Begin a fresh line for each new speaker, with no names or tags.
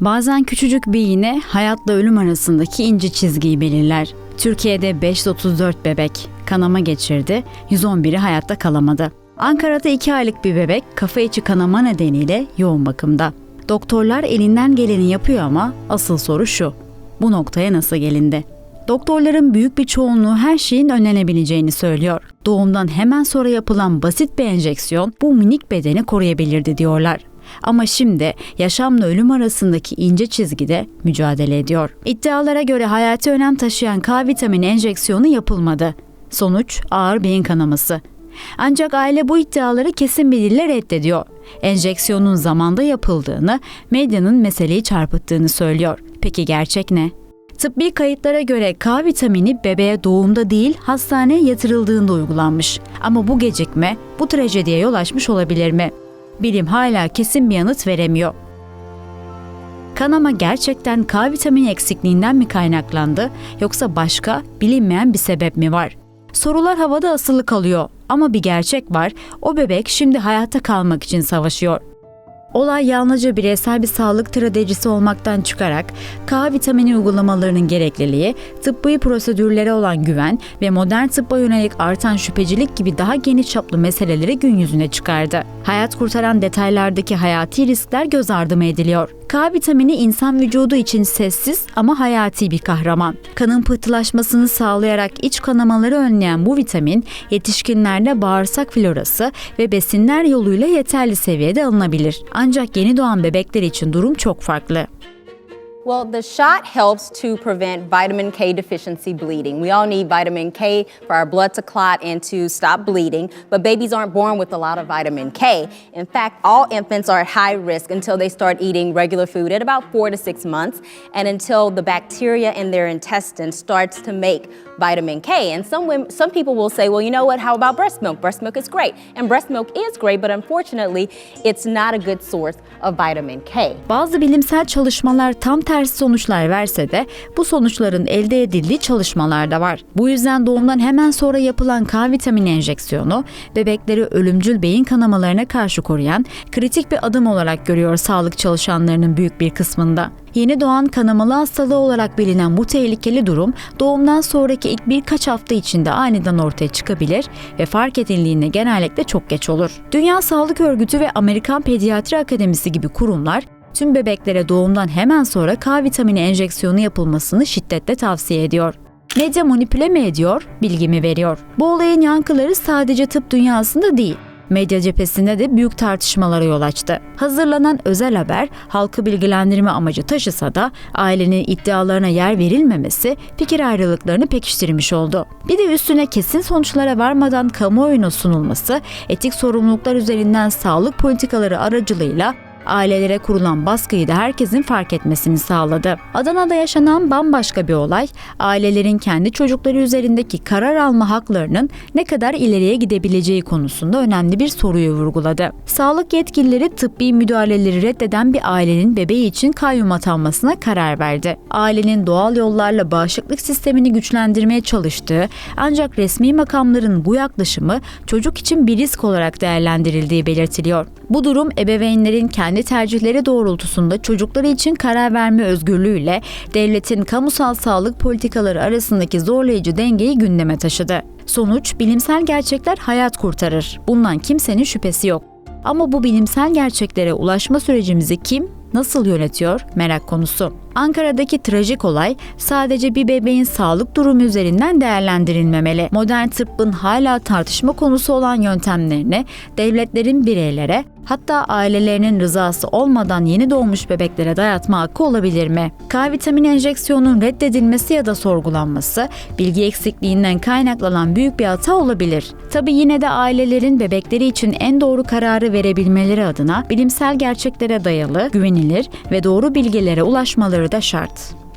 Bazen küçücük bir iğne hayatla ölüm arasındaki ince çizgiyi belirler. Türkiye'de 534 bebek kanama geçirdi, 111'i hayatta kalamadı. Ankara'da 2 aylık bir bebek kafa içi kanama nedeniyle yoğun bakımda. Doktorlar elinden geleni yapıyor ama asıl soru şu. Bu noktaya nasıl gelindi? Doktorların büyük bir çoğunluğu her şeyin önlenebileceğini söylüyor. Doğumdan hemen sonra yapılan basit bir enjeksiyon bu minik bedeni koruyabilirdi diyorlar. Ama şimdi yaşamla ölüm arasındaki ince çizgide mücadele ediyor. İddialara göre hayati önem taşıyan K vitamini enjeksiyonu yapılmadı. Sonuç ağır beyin kanaması. Ancak aile bu iddiaları kesin bir dille reddediyor. Enjeksiyonun zamanda yapıldığını, medyanın meseleyi çarpıttığını söylüyor. Peki gerçek ne? Tıbbi kayıtlara göre K vitamini bebeğe doğumda değil hastaneye yatırıldığında uygulanmış. Ama bu gecikme bu trajediye yol açmış olabilir mi? Bilim hala kesin bir yanıt veremiyor. Kanama gerçekten K vitamini eksikliğinden mi kaynaklandı yoksa başka bilinmeyen bir sebep mi var? Sorular havada asılı kalıyor ama bir gerçek var. O bebek şimdi hayatta kalmak için savaşıyor. Olay yalnızca bireysel bir sağlık trajedisi olmaktan çıkarak K vitamini uygulamalarının gerekliliği, tıbbi prosedürlere olan güven ve modern tıbba yönelik artan şüphecilik gibi daha geniş çaplı meseleleri gün yüzüne çıkardı. Hayat kurtaran detaylardaki hayati riskler göz ardı mı ediliyor? K vitamini insan vücudu için sessiz ama hayati bir kahraman. Kanın pıhtılaşmasını sağlayarak iç kanamaları önleyen bu vitamin yetişkinlerde bağırsak florası ve besinler yoluyla yeterli seviyede alınabilir. Ancak yeni doğan bebekler için durum çok farklı.
Well, the shot helps to prevent vitamin K deficiency bleeding. We all need vitamin K for our blood to clot and to stop bleeding, but babies aren't born with a lot of vitamin K. In fact, all infants are at high risk until they start eating regular food at about four to six months and until the bacteria in their intestines starts to make vitamin K. And some women, some people will say, well, you know what, how about breast milk? Breast milk is great. And breast milk is great, but unfortunately, it's not a good source of vitamin K.
Bazı bilimsel çalışmalar tam tersi sonuçlar verse de bu sonuçların elde edildiği çalışmalar da var. Bu yüzden doğumdan hemen sonra yapılan K vitamini enjeksiyonu bebekleri ölümcül beyin kanamalarına karşı koruyan kritik bir adım olarak görüyor sağlık çalışanlarının büyük bir kısmında. Yeni doğan kanamalı hastalığı olarak bilinen bu tehlikeli durum doğumdan sonraki ilk birkaç hafta içinde aniden ortaya çıkabilir ve fark edildiğinde genellikle çok geç olur. Dünya Sağlık Örgütü ve Amerikan Pediatri Akademisi gibi kurumlar tüm bebeklere doğumdan hemen sonra K vitamini enjeksiyonu yapılmasını şiddetle tavsiye ediyor. Medya manipüle mi ediyor, bilgi mi veriyor? Bu olayın yankıları sadece tıp dünyasında değil, medya cephesinde de büyük tartışmalara yol açtı. Hazırlanan özel haber halkı bilgilendirme amacı taşısa da ailenin iddialarına yer verilmemesi fikir ayrılıklarını pekiştirmiş oldu. Bir de üstüne kesin sonuçlara varmadan kamuoyuna sunulması, etik sorumluluklar üzerinden sağlık politikaları aracılığıyla ailelere kurulan baskıyı da herkesin fark etmesini sağladı. Adana'da yaşanan bambaşka bir olay, ailelerin kendi çocukları üzerindeki karar alma haklarının ne kadar ileriye gidebileceği konusunda önemli bir soruyu vurguladı. Sağlık yetkilileri tıbbi müdahaleleri reddeden bir ailenin bebeği için kayyum atanmasına karar verdi. Ailenin doğal yollarla bağışıklık sistemini güçlendirmeye çalıştığı ancak resmi makamların bu yaklaşımı çocuk için bir risk olarak değerlendirildiği belirtiliyor. Bu durum ebeveynlerin kendi tercihleri doğrultusunda çocukları için karar verme özgürlüğüyle devletin kamusal sağlık politikaları arasındaki zorlayıcı dengeyi gündeme taşıdı. Sonuç bilimsel gerçekler hayat kurtarır. Bundan kimsenin şüphesi yok. Ama bu bilimsel gerçeklere ulaşma sürecimizi kim, nasıl yönetiyor merak konusu. Ankara'daki trajik olay sadece bir bebeğin sağlık durumu üzerinden değerlendirilmemeli. Modern tıbbın hala tartışma konusu olan yöntemlerini devletlerin bireylere hatta ailelerinin rızası olmadan yeni doğmuş bebeklere dayatma hakkı olabilir mi? K vitamini enjeksiyonun reddedilmesi ya da sorgulanması bilgi eksikliğinden kaynaklanan büyük bir hata olabilir. Tabi yine de ailelerin bebekleri için en doğru kararı verebilmeleri adına bilimsel gerçeklere dayalı, güvenilir ve doğru bilgilere ulaşmaları da şart.